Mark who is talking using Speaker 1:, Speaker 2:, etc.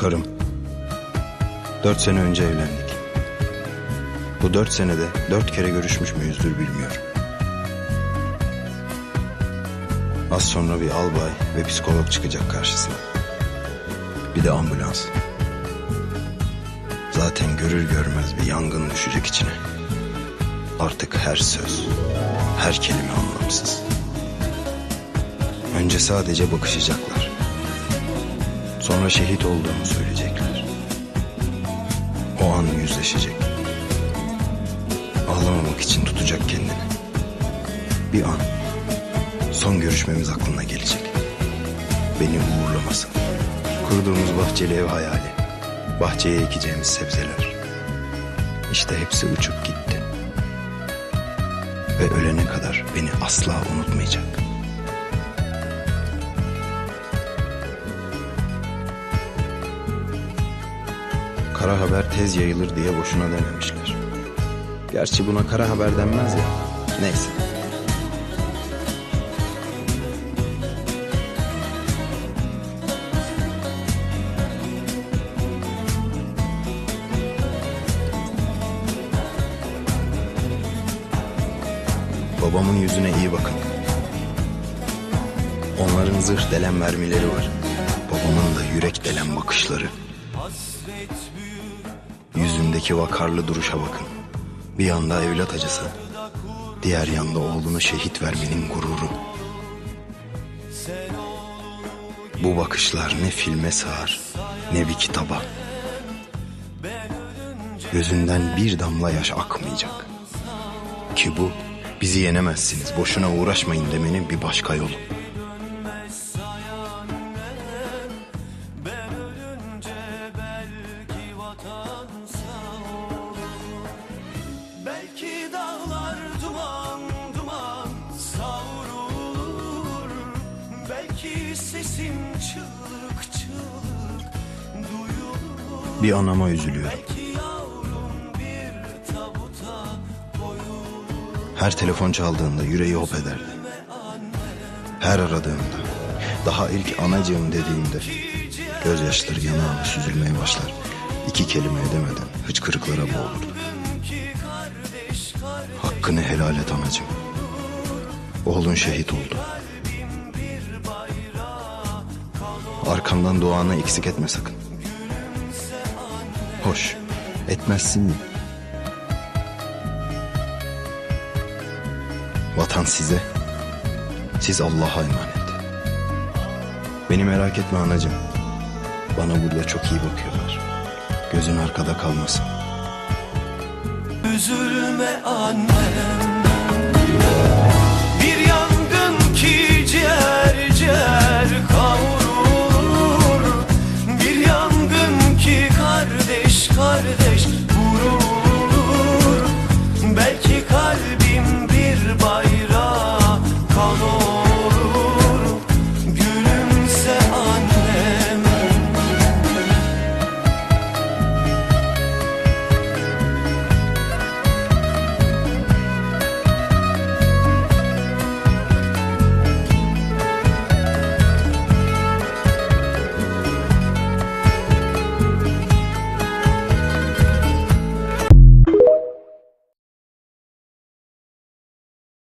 Speaker 1: Karım. Dört sene önce evlendik. Bu dört senede dört kere görüşmüş müyüzdür bilmiyorum. Az sonra bir albay ve psikolog çıkacak karşısına. Bir de ambulans. Zaten görür görmez bir yangın düşecek içine. Artık her söz, her kelime anlamsız. Önce sadece bakışacaklar. Sonra şehit olduğumu söyleyecekler. O an yüzleşecek. Ağlamamak için tutacak kendini. Bir an. Son görüşmemiz aklına gelecek. Beni uğurlaması. Kurduğumuz bahçeli ev hayali. Bahçeye ekeceğimiz sebzeler. İşte hepsi uçup gitti. Ve ölene kadar beni asla unutmayacak. Kara haber tez yayılır diye boşuna dememişler. Gerçi buna kara haber denmez ya. Neyse. Babamın yüzüne iyi bakın. Onların zırh delen mermileri var. Babamın da yürek delen bakışları. Yüzündeki vakarlı duruşa bakın. Bir yanda evlat acısı, diğer yanda oğlunu şehit vermenin gururu. Bu bakışlar ne filme sığar, ne bir kitaba. Gözünden bir damla yaş akmayacak. Ki bu bizi yenemezsiniz, boşuna uğraşmayın demenin bir başka yolu.
Speaker 2: Sesin çığlık çığlık duyulur
Speaker 1: Bir anama üzülüyorum. Her telefon çaldığında yüreği hop ederdi. Her aradığımda, daha ilk anacığım dediğimde gözyaşları yanağıma süzülmeye başlar. İki kelime edemeden hıçkırıklara boğulurdu. Hakkını helal et anacığım. Oğlun şehit oldu. Arkamdan duanı eksik etme sakın. Hoş, etmezsin mi? Vatan size, siz Allah'a emanet. Beni merak etme anacığım. Bana burada çok iyi bakıyorlar. Gözün arkada kalmasın.
Speaker 2: Üzülme annem